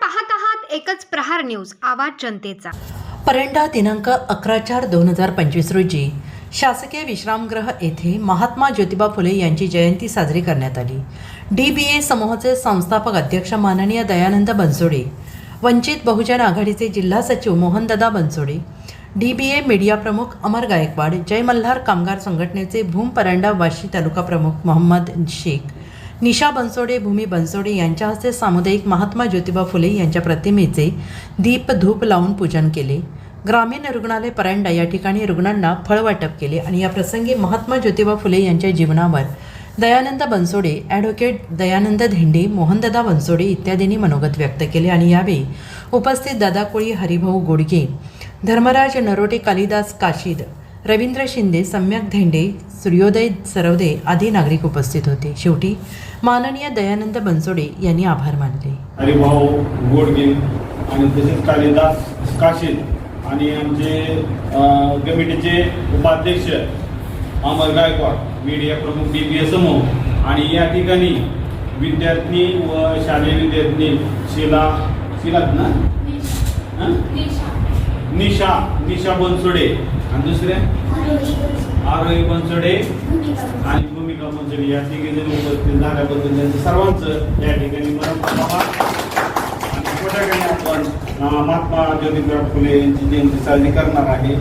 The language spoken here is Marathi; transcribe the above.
पाहत आहात एकच प्रहार न्यूज आवाज जनतेचा. परंडा दिनांक अकरा चार दोन हजार पंचवीस रोजी शासकीय विश्रामगृह येथे महात्मा ज्योतिबा फुले यांची जयंती साजरी करण्यात आली. डी बी ए समूहाचे संस्थापक अध्यक्ष माननीय दयानंद बनसोडे वंचित बहुजन आघाडीचे जिल्हा सचिव Mohandada Bansode D B A media प्रमुख अमर गायकवाड जय मल्हार कामगार संघटनेचे भूम परंडा वाशी तालुका प्रमुख मोहम्मद शेख निशा बनसोडे भूमी बनसोडे यांच्या हस्ते सामुदायिक महात्मा ज्योतिबा फुले यांच्या प्रतिमेचे दीप धूप लावून पूजन केले. ग्रामीण रुग्णालय परंडा या ठिकाणी रुग्णांना फळ वाटप केले आणि या प्रसंगी महात्मा ज्योतिबा फुले यांच्या जीवनावर दयानंद बनसोडे ॲडव्होकेट दयानंद धेंडे मोहनदादा बनसोडे इत्यादींनी मनोगत व्यक्त केले आणि यावेळी उपस्थित दादा कोळी हरिभाऊ गोडगे धर्मराज नरोटे कालिदास काशीद रवींद्र शिंदे सम्यक धेंडे सूर्योदय सरवदे आदी नागरिक उपस्थित होते. शेवटी माननीय दयानंद बनसोडे यांनी आभार मानले. हरिभाऊ गोडगे आणि तसेच कालिदास काशीद आणि आमचे कमिटीचे उपाध्यक्ष अमर गायकवाड मीडिया प्रमुख डी पी ए समूह आणि या ठिकाणी विद्यार्थी व शालेय विद्यार्थी शिला शिलाच ना? निशा निशा बनसोडे. आणि दुसऱ्या? आरोही पंचडे आणि भूमिका पंचडे या ठिकाणी जण उपस्थित झाल्याबद्दल त्यांचं सर्वांचं या ठिकाणी आणि आपण महात्मा ज्योतिबराव फुले यांची जयंती साजरी करणार आहे.